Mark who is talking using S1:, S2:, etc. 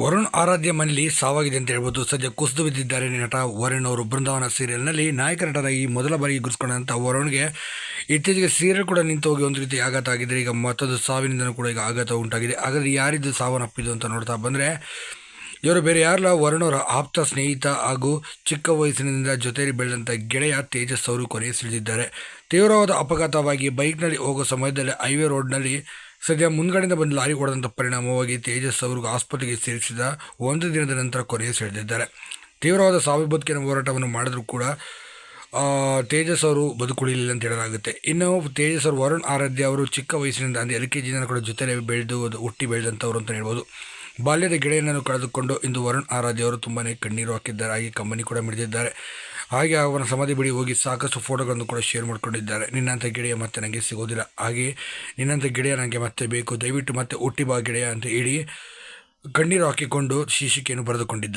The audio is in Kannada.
S1: ವರುಣ್ ಆರಾಧ್ಯ ಮನೆಯಲ್ಲಿ ಸಾವಾಗಿದೆ ಅಂತ ಹೇಳ್ಬೋದು. ಸದ್ಯ ಕುಸಿದು ಬಿದ್ದಿದ್ದಾರೆ ನಟ ವರುಣ್ ಅವರು. ಬೃಂದಾವನ ಸೀರಿಯಲ್ನಲ್ಲಿ ನಾಯಕ ನಟರಾಗಿ ಮೊದಲ ಬಾರಿಗೆ ಗುರುಸ್ಕೊಂಡಂಥ ವರುಣ್ಗೆ ಇತ್ತೀಚೆಗೆ ಸೀರಿಯಲ್ ಕೂಡ ನಿಂತು ಹೋಗಿ ಒಂದು ರೀತಿ ಆಘಾತ ಆಗಿದೆ ಈಗ ಮತ್ತೊಂದು ಸಾವಿನಿಂದನೂ ಕೂಡ ಈಗ ಆಘಾತ ಉಂಟಾಗಿದೆ. ಹಾಗಾದರೆ ಯಾರಿದ್ದು ಸಾವನ್ನಪ್ಪಿದ್ದು ಅಂತ ನೋಡ್ತಾ ಬಂದರೆ ಇವರು ಬೇರೆ ಯಾರಲ್ಲ, ವರುಣ್ ಅವರ ಆಪ್ತ ಸ್ನೇಹಿತ ಹಾಗೂ ಚಿಕ್ಕ ವಯಸ್ಸಿನಿಂದ ಜೊತೆಯಲ್ಲಿ ಬೆಳೆದಂಥ ಗೆಳೆಯ ತೇಜಸ್ ಅವರು ಕೊನೆಯುಸಿಳಿದಿದ್ದಾರೆ ತೀವ್ರವಾದ ಅಪಘಾತವಾಗಿ ಬೈಕ್ನಲ್ಲಿ ಹೋಗೋ ಸಮಯದಲ್ಲಿ ಹೈವೇ ರೋಡ್ನಲ್ಲಿ ಸದ್ಯ ಮುಂದ್ಗಡೆಯಿಂದ ಬಂದು ಲಾರಿ ಹೊಡೆದಂಥ ಪರಿಣಾಮವಾಗಿ ತೇಜಸ್ ಅವ್ರಿಗೆ ಆಸ್ಪತ್ರೆಗೆ ಸೇರಿಸಿದ ಒಂದು ದಿನದ ನಂತರ ಕೊನೆಯುಸಿಳಿದಿದ್ದಾರೆ ತೀವ್ರವಾದ ಸಾವು ಬದುಕಿನ ಹೋರಾಟವನ್ನು ಮಾಡಿದರೂ ಕೂಡ ತೇಜಸ್ ಅವರು ಬದುಕುಳಿಲಿಲ್ಲ ಅಂತ ಹೇಳಲಾಗುತ್ತೆ. ಇನ್ನು ತೇಜಸ್ ಅವರು ವರುಣ್ ಆರಾಧ್ಯ ಅವರು ಚಿಕ್ಕ ವಯಸ್ಸಿನಿಂದ ಅಂದರೆ ಎಲ್ ಕೆ ಜಿನ ಕೂಡ ಜೊತೆಲೇ ಬೆಳೆದು ಹುಟ್ಟಿ ಬೆಳೆದಂಥವ್ರು ಅಂತ ಹೇಳ್ಬೋದು. ಬಾಲ್ಯದ ಗೆಳೆಯನನ್ನು ಕಳೆದುಕೊಂಡು ಇಂದು ವರುಣ್ ಆರಾಧ್ಯ ಅವರು ತುಂಬಾ ಕಣ್ಣೀರು ಹಾಕಿದ್ದಾರೆ. ಹಾಗೆ ಕಂಬನಿ ಕೂಡ ಮಿಡಿದಿದ್ದಾರೆ. ಹಾಗೆ ಅವನ ಸಮಾಧಿ ಬಳಿ ಹೋಗಿ ಸಾಕಷ್ಟು ಫೋಟೋಗಳನ್ನು ಕೂಡ ಶೇರ್ ಮಾಡಿಕೊಂಡಿದ್ದಾರೆ. ನಿನ್ನಂಥ ಗೆಳೆಯ ಮತ್ತೆ ನನಗೆ ಸಿಗೋದಿಲ್ಲ. ಹಾಗೆ ನಿನ್ನಂಥ ಗೆಳೆಯ ನನಗೆ ಮತ್ತೆ ಬೇಕು. ದಯವಿಟ್ಟು ಮತ್ತೆ ಹುಟ್ಟಿ ಬಾ ಅಂತ ಹೇಳಿ ಕಣ್ಣೀರು ಹಾಕಿಕೊಂಡು ಶೀರ್ಷಿಕೆಯನ್ನು ಬರೆದುಕೊಂಡಿದ್ದಾರೆ.